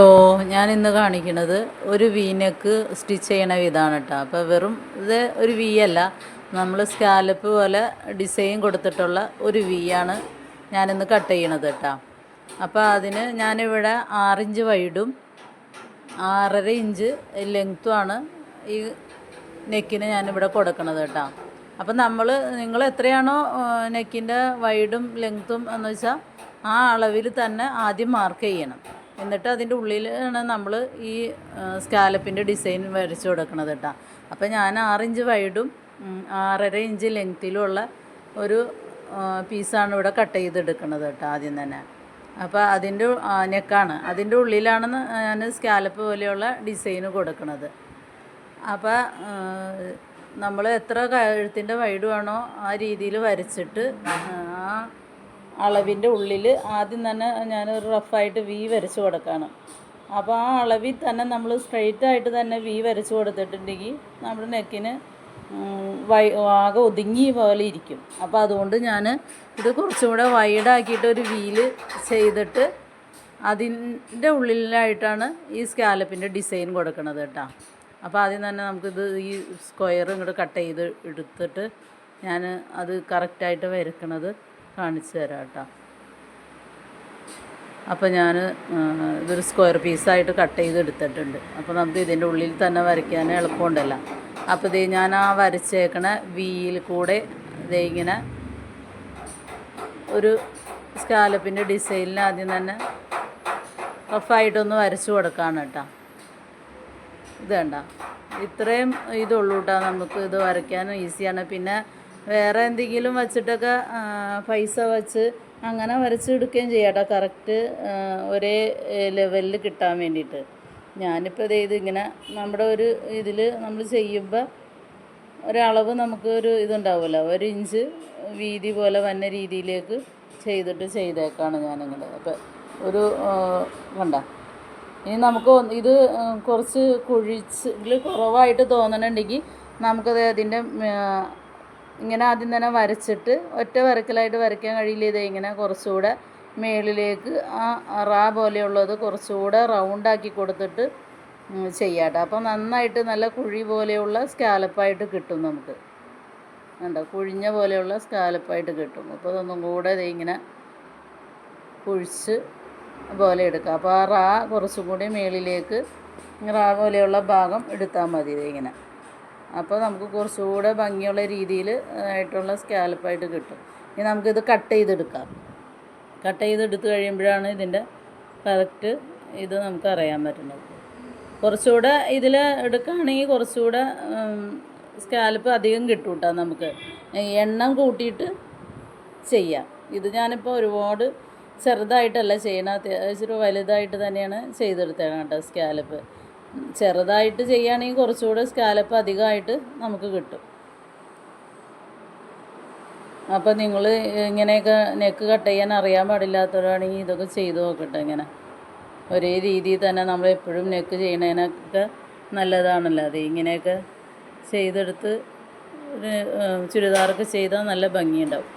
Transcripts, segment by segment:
Hello ഞാൻ ഇന്ന് കാണിക്കുന്നത് ഒരു വീനക്ക് സ്റ്റിച്ച് ചെയ്യണ വിധാണ് കേട്ടോ അപ്പോൾ വെറും ഇത് ഒരു വി അല്ല. നമ്മൾ സ്കാലപ്പ് പോലെ ഡിസൈൻ കൊടുത്തിട്ടുള്ള ഒരു വി ആണ് ഞാനിന്ന് കട്ട് ചെയ്യണത് കേട്ടോ അപ്പോൾ അതിന് ഞാനിവിടെ ആറിഞ്ച് വൈഡും ആറര ഇഞ്ച് ലെങ്ത്തുമാണ് ഈ നെക്കിന് ഞാനിവിടെ കൊടുക്കണത് കേട്ടോ അപ്പം നമ്മൾ നിങ്ങൾ എത്രയാണോ നെക്കിന്റെ വൈഡും ലെങ്ത്തും എന്ന് വെച്ചാൽ ആ അളവിൽ തന്നെ ആദ്യം മാർക്ക് ചെയ്യണം. എന്നിട്ട് അതിന്റെ ഉള്ളിലാണ് നമ്മൾ ഈ സ്കാലപ്പിന്റെ ഡിസൈൻ വരച്ചു കൊടുക്കണത് കേട്ടോ അപ്പോൾ ഞാൻ ആറിഞ്ച് വൈഡും ആറര ഇഞ്ച് ലെങ്ത്തിലുള്ള ഒരു പീസാണ് ഇവിടെ കട്ട് ചെയ്തെടുക്കുന്നത് കേട്ടോ ആദ്യം തന്നെ. അപ്പോൾ അതിന്റെ നെക്കാണ്. അതിന്റെ ഉള്ളിലാണ് ഞാൻ സ്കാലപ്പ് പോലെയുള്ള ഡിസൈന് കൊടുക്കുന്നത് അപ്പോൾ നമ്മൾ എത്ര കഴുത്തിന്റെ വൈഡ് വേണോ ആ രീതിയിൽ വരച്ചിട്ട് ആ അളവിന്റെ ഉള്ളിൽ ആദ്യം തന്നെ ഞാനൊരു റഫായിട്ട് വി വരച്ച് കൊടുക്കുകയാണ് അപ്പോൾ ആ അളവിൽ തന്നെ നമ്മൾ സ്ട്രെയിറ്റ് ആയിട്ട് തന്നെ വി വരച്ച് കൊടുത്തിട്ടുണ്ടെങ്കിൽ നമ്മുടെ നെക്കിന് വൈ ആകെ ഒതുങ്ങി പോലെ ഇരിക്കും. അപ്പോൾ അതുകൊണ്ട് ഞാൻ ഇത് കുറച്ചും കൂടെ വൈഡാക്കിയിട്ട് ഒരു വീൽ ചെയ്തിട്ട് അതിന്റെ ഉള്ളിലായിട്ടാണ് ഈ സ്കാലപ്പിന്റെ ഡിസൈൻ കൊടുക്കുന്നത് കേട്ടോ. അപ്പോൾ ആദ്യം തന്നെ നമുക്കിത് ഈ സ്ക്വയർ ഇങ്ങോട്ട് കട്ട് ചെയ്ത് എടുത്തിട്ട് ഞാൻ അത് കറക്റ്റായിട്ട് വരക്കണത്. കാണിച്ചു തരാം കേട്ടോ അപ്പോൾ ഞാൻ ഇതൊരു സ്ക്വയർ പീസായിട്ട് കട്ട് ചെയ്ത് എടുത്തിട്ടുണ്ട് അപ്പോൾ നമുക്ക് ഇതിന്റെ ഉള്ളിൽ തന്നെ വരയ്ക്കാൻ എളുപ്പമുണ്ടല്ലോ. അപ്പോൾ ഇത് ഞാൻ ആ വരച്ചേക്കണ വീയിൽ കൂടെ ഇതേ ഇങ്ങനെ ഒരു സ്കാലപ്പിന്റെ ഡിസൈനിൽ ആദ്യം തന്നെ റഫായിട്ടൊന്ന് വരച്ചു കൊടുക്കാണ് കേട്ടോ. ഇത് വേണ്ട ഇത്രയും ഇതുള്ളൂ കേട്ടോ നമുക്ക് ഇത് വരയ്ക്കാനും ഈസിയാണ് പിന്നെ വേറെ എന്തെങ്കിലും വച്ചിട്ടൊക്കെ പൈസ വച്ച് അങ്ങനെ വരച്ചെടുക്കുകയും ചെയ്യാം കറക്റ്റ് ഒരേ ലെവലിൽ കിട്ടാൻ വേണ്ടിയിട്ട്. ഞാനിപ്പോൾ ഇത് ഇത് ഇങ്ങനെ നമ്മുടെ ഒരു ഇതിൽ നമ്മൾ ചെയ്യുമ്പോൾ ഒരളവ് നമുക്ക് ഒരു ഇതുണ്ടാവുമല്ലോ. ഒരു ഇഞ്ച് വീതി പോലെ വന്ന രീതിയിലേക്ക് ചെയ്തിട്ട് ചെയ്തേക്കാണ് ഞാനിങ്ങനെ. അപ്പോൾ ഒരു വേണ്ട ഇനി നമുക്ക് ഇത് കുറച്ച് കുഴിച്ച് കുറവായിട്ട് തോന്നണുണ്ടെങ്കിൽ നമുക്കത് അതിന്റെ ഇങ്ങനെ ആദ്യം തന്നെ വരച്ചിട്ട് ഒറ്റ വരക്കലായിട്ട് വരയ്ക്കാൻ കഴിയില്ല. ഇത് ഇങ്ങനെ കുറച്ചുകൂടെ മേളിലേക്ക് ആ റാ പോലെയുള്ളത് കുറച്ചുകൂടെ റൗണ്ടാക്കി കൊടുത്തിട്ട് ചെയ്യാട്ടോ. അപ്പോൾ നന്നായിട്ട് നല്ല കുഴി പോലെയുള്ള സ്കാലപ്പായിട്ട് കിട്ടും നമുക്ക്. കണ്ടോ? കുഴിഞ്ഞ പോലെയുള്ള സ്കാലപ്പായിട്ട് കിട്ടും. അപ്പോൾ അതൊന്നും കൂടെ ദേ ഇങ്ങനെ കുഴിച്ച് പോലെ എടുക്കുക അപ്പോൾ ആ റാ കുറച്ചും കൂടി മേളിലേക്ക് റാ പോലെയുള്ള ഭാഗം എടുത്താൽ മതി ദേ ഇങ്ങനെ. അപ്പോൾ നമുക്ക് കുറച്ചുകൂടെ ഭംഗിയുള്ള രീതിയിൽ ആയിട്ടുള്ള സ്കാലപ്പായിട്ട് കിട്ടും. ഇനി നമുക്കിത് കട്ട് ചെയ്തെടുക്കാം. കട്ട് ചെയ്തെടുത്ത് കഴിയുമ്പോഴാണ് ഇതിന്റെ കറക്റ്റ് ഇത് നമുക്ക് അറിയാൻ പറ്റുന്നത്. കുറച്ചുകൂടെ ഇതിൽ എടുക്കുകയാണെങ്കിൽ കുറച്ചുകൂടെ സ്കാലപ്പ് അധികം കിട്ടും കേട്ടോ നമുക്ക്. എണ്ണം കൂട്ടിയിട്ട് ചെയ്യാം. ഇത് ഞാനിപ്പോൾ ഒരുപാട് ചെറുതായിട്ടല്ല ചെയ്യണത്. അത്യാവശ്യം വലുതായിട്ട് തന്നെയാണ് ചെയ്തെടുത്തേക്കാം കേട്ടോ സ്കാലപ്പ് ചെറുതായിട്ട് ചെയ്യുകയാണെങ്കിൽ കുറച്ചുകൂടെ സ്കാലപ്പ് അധികമായിട്ട് നമുക്ക് കിട്ടും. അപ്പോൾ നിങ്ങൾ ഇങ്ങനെയൊക്കെ നെക്ക് കട്ട് ചെയ്യാൻ അറിയാൻ പാടില്ലാത്തവരാണെങ്കിൽ ഇതൊക്കെ ചെയ്തു നോക്കട്ടെ ഇങ്ങനെ. ഒരേ രീതിയിൽ തന്നെ നമ്മൾ എപ്പോഴും നെക്ക് ചെയ്യണതിനൊക്കെ നല്ലതാണല്ലോ. അത് ഇങ്ങനെയൊക്കെ ചെയ്തെടുത്ത് ഒരു ചുരിദാറൊക്കെ ചെയ്താൽ നല്ല ഭംഗിയുണ്ടാവും.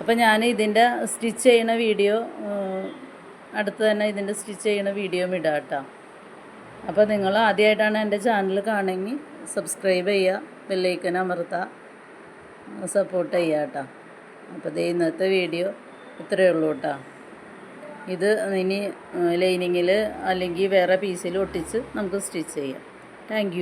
അപ്പോൾ ഞാൻ ഇതിന്റെ സ്റ്റിച്ച് ചെയ്യുന്ന വീഡിയോ അടുത്ത് തന്നെ ഇതിന്റെ സ്റ്റിച്ച് ചെയ്യുന്ന വീഡിയോ ഇടാം കേട്ടോ. അപ്പോൾ നിങ്ങൾ ആദ്യമായിട്ടാണ് എന്റെ ചാനൽ കാണുമെങ്കിൽ സബ്സ്ക്രൈബ് ചെയ്യുക ബെല്ലൈക്കൻ അമർത്തുക സപ്പോർട്ട് ചെയ്യുക കേട്ടോ. അപ്പോൾ ദേ ഇന്നത്തെ വീഡിയോ ഇത്രയേ ഉള്ളൂ കേട്ടോ. ഇത് ഇനി ലൈനിങ്ങിൽ അല്ലെങ്കിൽ വേറെ പീസിൽ ഒട്ടിച്ച് നമുക്ക് സ്റ്റിച്ച് ചെയ്യാം. താങ്ക്